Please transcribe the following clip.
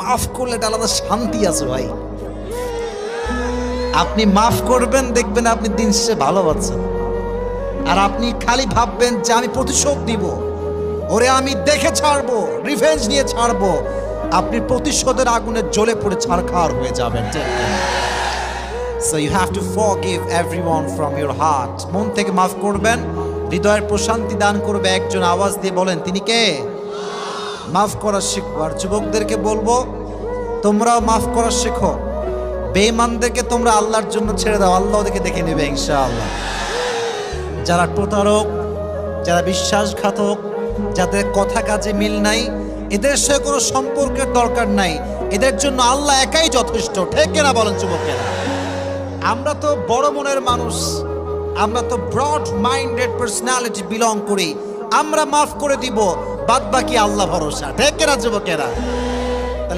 মাফ করলে একটা আলাদা শান্তি আছে ভাই। আপনি মাফ করবেন, দেখবেন আপনি দিন শেষে ভালো পাচ্ছেন আর আপনি খালি ভাববেন যে আমি প্রতিশোধ দিব ওরে আমি দেখে ছাড়বো রিভেঞ্জ নিয়ে ছাড়বো। আপনি প্রতিশোধের আগুনে জ্বলে পড়ে ছাড়খার হয়ে যাবেন so you have to forgive everyone from your heart মন থেকে মাফ করবেন, হৃদয়ের প্রশান্তি দান করবে একজন আওয়াজ দিয়ে বলেন, তিনি কে? মাফ করা শিখব। আর যুবকদেরকে বলব, তোমরাও মাফ করা শেখো। বেঈমানদেরকে তোমরা আল্লাহর জন্য ছেড়ে দাও, আল্লাহ ওদেরকে দেখে নেবে ইনশাআল্লাহ। যারা প্রতারক, যারা বিশ্বাসঘাতক, যাদের কথা কাজে মিল নাই, এদের সাথে কোনো সম্পর্কের দরকার নাই। এদের জন্য আল্লাহ একাই যথেষ্ট, ঠিক কিনা বলেন যুবকেরা? আমরা তো বড় মনের মানুষ, আমরা তো ব্রড মাইন্ডেড পার্সোনালিটি বিলং করি। আমরা মাফ করে দিব বাদ বাকি আল্লাহ ভরসা। ঠিক কেনা যুবকেরা।